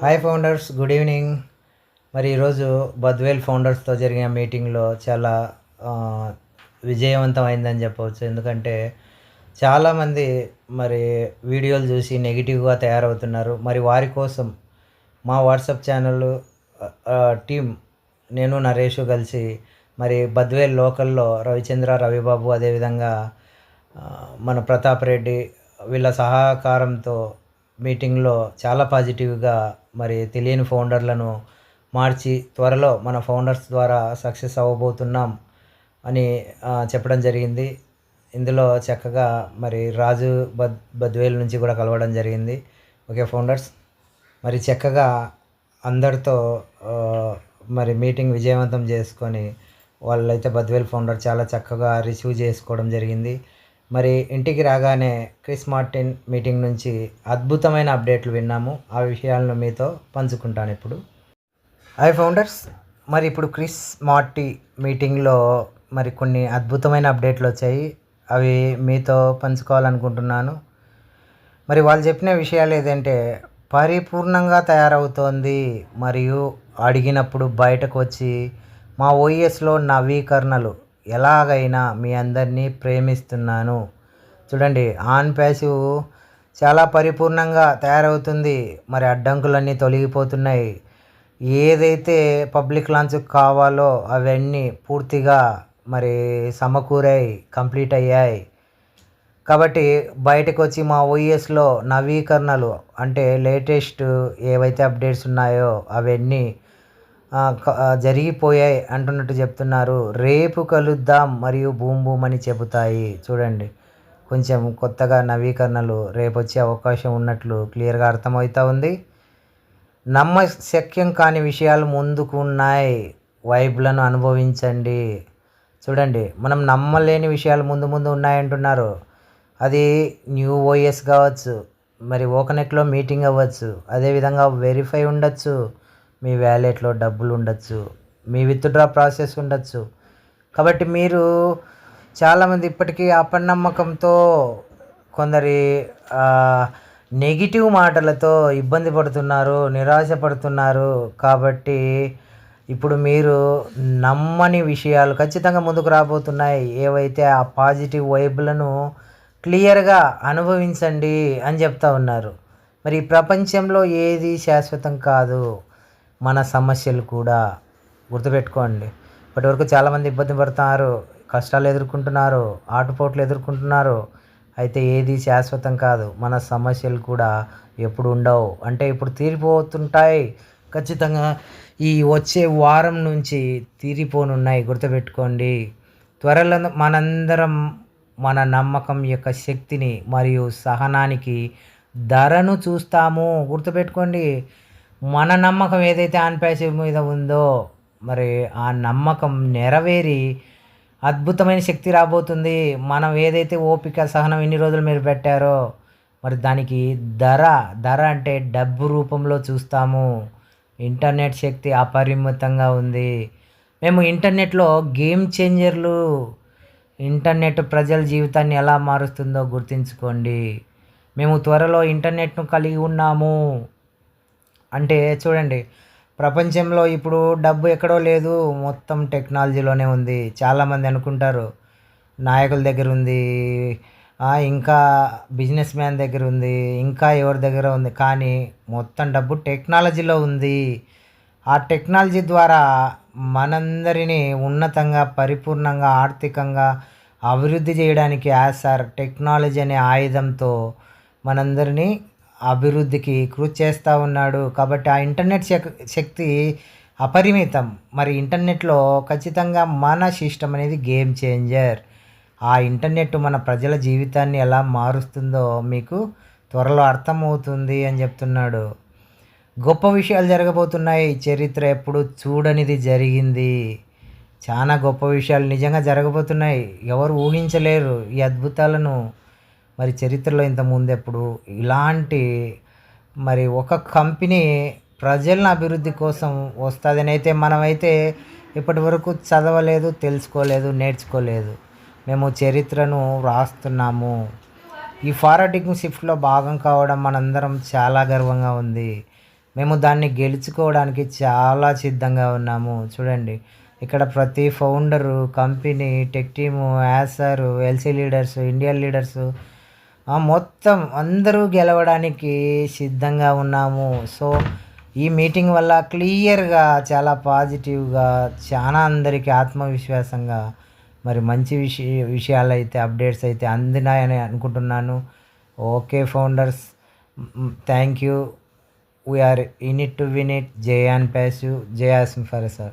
Hi founders good evening మరి ఈరోజు బద్వేల్ ఫౌండర్స్తో జరిగిన మీటింగ్లో చాలా విజయవంతం అయిందని చెప్పవచ్చు. ఎందుకంటే చాలామంది మరి వీడియోలు చూసి నెగిటివ్గా తయారవుతున్నారు. మరి వారి కోసం మా వాట్సాప్ ఛానల్ టీం నేను నరేష్ కలిసి మరి బద్వేల్ లోకల్లో రవిచంద్ర రవిబాబు అదేవిధంగా మన ప్రతాప్ రెడ్డి వీళ్ళ సహకారంతో మీటింగ్లో చాలా పాజిటివ్గా మరి తెలియని ఫౌండర్లను మార్చి త్వరలో మన ఫౌండర్స్ ద్వారా సక్సెస్ అవ్వబోతున్నాం అని చెప్పడం జరిగింది. ఇందులో చక్కగా మరి రాజు బద్ బద్వేల్ నుంచి కూడా కలవడం జరిగింది. Okay founders? మరి చక్కగా అందరితో మరి మీటింగ్ విజయవంతం చేసుకొని వాళ్ళైతే బద్వేల్ ఫౌండర్ చాలా చక్కగా రిసీవ్ చేసుకోవడం జరిగింది. మరి ఇంటికి రాగానే క్రిస్ మార్టిన్ మీటింగ్ నుంచి అద్భుతమైన అప్డేట్లు విన్నాము. ఆ విషయాలను మీతో పంచుకుంటాను ఇప్పుడు. ఐ ఫౌండర్స్ మరి ఇప్పుడు క్రిస్ మార్టీ మీటింగ్లో మరి కొన్ని అద్భుతమైన అప్డేట్లు వచ్చాయి. అవి మీతో పంచుకోవాలనుకుంటున్నాను. మరి వాళ్ళు చెప్పిన విషయాలు ఏదంటే పరిపూర్ణంగా తయారవుతోంది మరియు అడిగినప్పుడు బయటకు వచ్చి మా ఓఎస్లో నవీకరణలు ఎలాగైనా మీ అందరినీ ప్రేమిస్తున్నాను. చూడండి ఆన్ ప్యాసివ్ చాలా పరిపూర్ణంగా తయారవుతుంది. మరి అడ్డంకులన్నీ తొలగిపోతున్నాయి. ఏదైతే పబ్లిక్ లాంచ్ కావాలో అవన్నీ పూర్తిగా మరి సమకూరాయి కంప్లీట్ అయ్యాయి. కాబట్టి బయటకు వచ్చి మా ఓఎస్లో నవీకరణలు అంటే లేటెస్ట్ ఏవైతే అప్డేట్స్ ఉన్నాయో అవన్నీ జరిగిపోయాయి అంటున్నట్టు చెప్తున్నారు. రేపు కలుద్దాం మరియు బూమ్ బూమ్ అని చెబుతాయి. చూడండి. కొంచెం కొత్తగా నవీకరణలు రేపు వచ్చే అవకాశం ఉన్నట్లు క్లియర్గా అర్థమవుతా ఉంది. నమ్మశక్యం కాని విషయాలు ముందుకు ఉన్నాయి వైబ్లను అనుభవించండి. చూడండి. మనం నమ్మలేని విషయాలు ముందు ముందు ఉన్నాయంటున్నారు. అది న్యూ ఓఎస్ కావచ్చు. మరి ఓకనెట్లో మీటింగ్ అవ్వచ్చు. అదేవిధంగా వెరిఫై ఉండొచ్చు. మీ వ్యాలెట్లో డబ్బులు ఉండొచ్చు మీ విత్డ్రా ప్రాసెస్ ఉండొచ్చు. కాబట్టి మీరు చాలామంది ఇప్పటికీ అపనమ్మకంతో కొందరి నెగిటివ్ మాటలతో ఇబ్బంది పడుతున్నారు నిరాశ పడుతున్నారు కాబట్టి ఇప్పుడు మీరు నమ్మని విషయాలు ఖచ్చితంగా ముందుకు రాబోతున్నాయి. ఏవైతే ఆ పాజిటివ్ వైబులను క్లియర్గా అనుభవించండి అని చెప్తా ఉన్నారు. మరి ఈ ప్రపంచంలో ఏది శాశ్వతం కాదు. మన సమస్యలు కూడా గుర్తుపెట్టుకోండి. ఇప్పటివరకు చాలామంది ఇబ్బంది పడుతున్నారు కష్టాలు ఎదుర్కొంటున్నారు ఆటుపోట్లు ఎదుర్కొంటున్నారు. అయితే ఏది శాశ్వతం కాదు. మన సమస్యలు కూడా ఎప్పుడు ఉండవు. అంటే ఇప్పుడు తీరిపోతుంటాయి. ఖచ్చితంగా ఈ వచ్చే వారం నుంచి తీరిపోనున్నాయి. గుర్తుపెట్టుకోండి. త్వరలో మనందరం మన నమ్మకం యొక్క శక్తిని మరియు సహనానికి ధరను చూస్తాము. గుర్తుపెట్టుకోండి. మన నమ్మకం ఏదైతే ఆన్ మీద ఉందో మరి ఆ నమ్మకం నెరవేరి అద్భుతమైన శక్తి రాబోతుంది. మనం ఏదైతే ఓపిక సహనం ఎన్ని రోజులు మీరు పెట్టారో మరి దానికి ధర ధర అంటే డబ్బు రూపంలో చూస్తాము. ఇంటర్నెట్ శక్తి అపరిమితంగా ఉంది. మేము ఇంటర్నెట్లో గేమ్ చేంజర్లు ఇంటర్నెట్ ప్రజల జీవితాన్ని ఎలా మారుస్తుందో గుర్తుంచుకోండి. మేము త్వరలో ఇంటర్నెట్ను కలిగి ఉన్నాము. అంటే చూడండి ప్రపంచంలో ఇప్పుడు డబ్బు ఎక్కడో లేదు మొత్తం టెక్నాలజీలోనే ఉంది. చాలామంది అనుకుంటారు నాయకుల దగ్గర ఉంది ఇంకా బిజినెస్ మ్యాన్ దగ్గర ఉంది ఇంకా ఎవరి దగ్గర ఉంది. కానీ మొత్తం డబ్బు టెక్నాలజీలో ఉంది. ఆ టెక్నాలజీ ద్వారా మనందరినీ ఉన్నతంగా పరిపూర్ణంగా ఆర్థికంగా అభివృద్ధి చేయడానికి యాసార్ టెక్నాలజీ అనే ఆయుధంతో మనందరినీ అభివృద్ధికి కృషి చేస్తూ ఉన్నాడు. కాబట్టి ఆ ఇంటర్నెట్ శక్తి అపరిమితం. మరి ఇంటర్నెట్లో ఖచ్చితంగా మన సిస్టమ్ అనేది గేమ్ చేంజర్. ఆ ఇంటర్నెట్ మన ప్రజల జీవితాన్ని ఎలా మారుస్తుందో మీకు త్వరలో అర్థమవుతుంది అని చెప్తున్నాడు. గొప్ప విషయాలు జరగబోతున్నాయి. చరిత్ర ఎప్పుడు చూడనిది జరిగింది. చాలా గొప్ప విషయాలు నిజంగా జరగబోతున్నాయి. ఎవరు ఊహించలేరు ఈ అద్భుతాలను. మరి చరిత్రలో ఇంత ముందెప్పుడు ఇలాంటి మరి ఒక కంపెనీ ప్రజల అభివృద్ధి కోసం వస్తుందని అయితే మనమైతే ఇప్పటి వరకు చదవలేదు తెలుసుకోలేదు నేర్చుకోలేదు. మేము చరిత్రను రాస్తున్నాము. ఈ ఫారటింగ్ షిఫ్ట్లో భాగం కావడం మనందరం చాలా గర్వంగా ఉంది. మేము దాన్ని గెలుచుకోవడానికి చాలా సిద్ధంగా ఉన్నాము. చూడండి ఇక్కడ ప్రతి ఫౌండరు కంపెనీ టెక్ టీము యాసరు ఎల్సీ లీడర్స్ ఇండియన్ లీడర్స్ మొత్తం అందరూ గెలవడానికి సిద్ధంగా ఉన్నాము. సో ఈ మీటింగ్ వల్ల క్లియర్గా చాలా పాజిటివ్గా చాలా అందరికీ ఆత్మవిశ్వాసంగా మరి మంచి విషయ విషయాలు అయితే అప్డేట్స్ అయితే అందినాయని అనుకుంటున్నాను. Okay founders. Thank you. We are in it to win it Zion ప్యాసివ్. జయాస్ ఫర్ సార్.